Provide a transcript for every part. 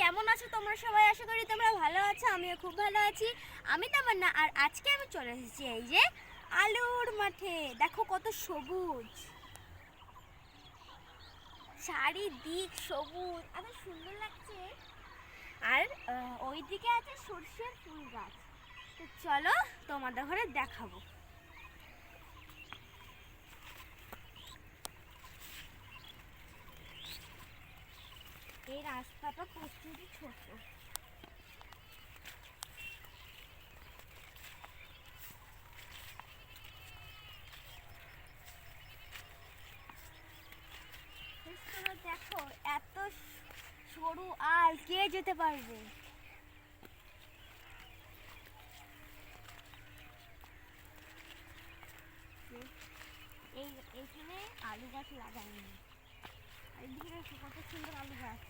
কেমন আছো তোমরা সবাই? আশা করি তোমরা ভালো আছো, আমিও খুব ভালো আছি। আমি তামান্না, আর আজকে আমি চলে এসেছি এই যে আলুর মাঠে। দেখো কত সবুজ। চারিদিক সবুজ, এত সুন্দর লাগছে। আর ওইদিকে আছে সর্ষের ফুল গাছ। তো চলো তোমাদের ঘরে দেখাবো। এই রাস্তাটা প্রচুরই ছোট। দেখো, এত সরু আল কে যেতে পারবে? এই, এইখানে আলু গাছ লাগাইনি আর কত সুন্দর আলু গাছ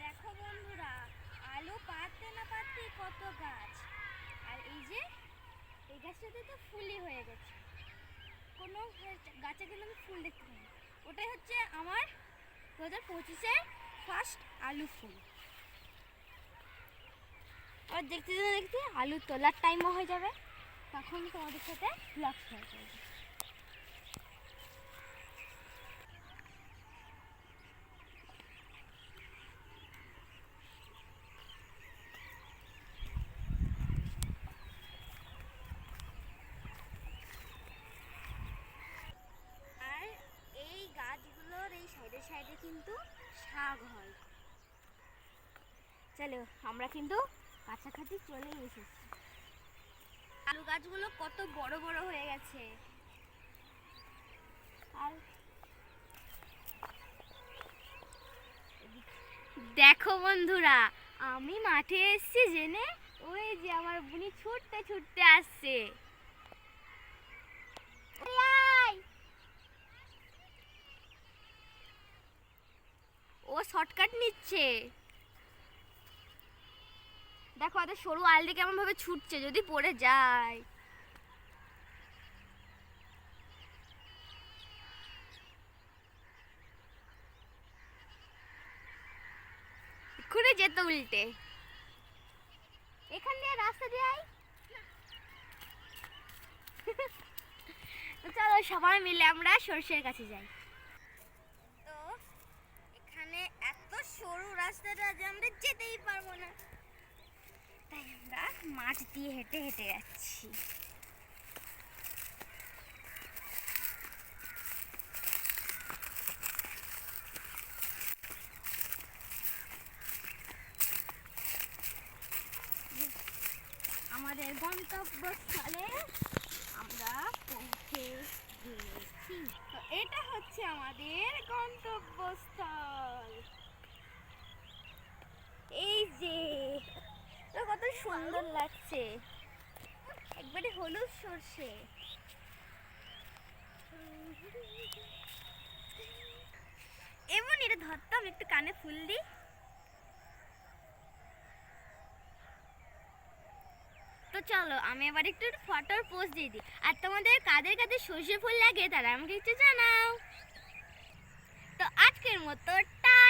দেখো বন্ধুরা আলু পাততে না পাততে কত গাছ। আর এই যে, এই গাছটাতে তো ফুলই হয়ে গেছে। কোনো গাছ- কিন্তু আমি ফুল দেখতে পাই। ওটাই হচ্ছে আমার দু হাজার পঁচিশের ফার্স্ট আলু ফুল। আর দেখতে দেখতে আলু তোলার টাইমও হয়ে যাবে। তখন তোমাদের সাথে ব্লগ শেয়ার করব আর এই গাছগুলোর এই সাইডে সাইডে কিন্তু শাক হয় চলো, আমরা কিন্তু কাছাকাছি চলে এসেছি। আলু গাছগুলো কত বড় বড় হয়ে গেছে। আর দেখো বন্ধুরা, আমি মাঠে এসেছি জেনে ওই যে আমার বুনি ছুটতে ছুটতে আসছে ওই আয়। ও শর্টকাট নিচ্ছে। দেখো এত সরু আল দিয়ে কেমন ভাবে ছুটছে, যদি পড়ে যায়। এক্ষুনি যেত উল্টে। এখান দিয়ে রাস্তা দিয়ে আয়। চলো সবাই মিলে আমরা সর্ষের কাছে যাই তো এখানে এত সরু রাস্তাটা যে আমরা যেতেই পারব না। তাই আমরা মাঠ দিয়ে হেঁটে হেঁটে যাচ্ছি। আমাদের গন্তব্যস্থলে আমরা পৌঁছে গিয়েছি তো এটা হচ্ছে আমাদের গন্তব্যস্থল এই যে তো কত সুন্দর লাগছে। একবারে হলুদ সর্ষে। এমন, এটা ধরতাম, একটু কানে ফুল দিই। তো চলো, আমি এবার একটু ফটোর পোস্ট দিয়ে দিই। আর তোমাদের কাদের কাদের সর্ষে ফুল লাগে তারা আমাকে একটু জানাও। তো আজকের মতো টাটা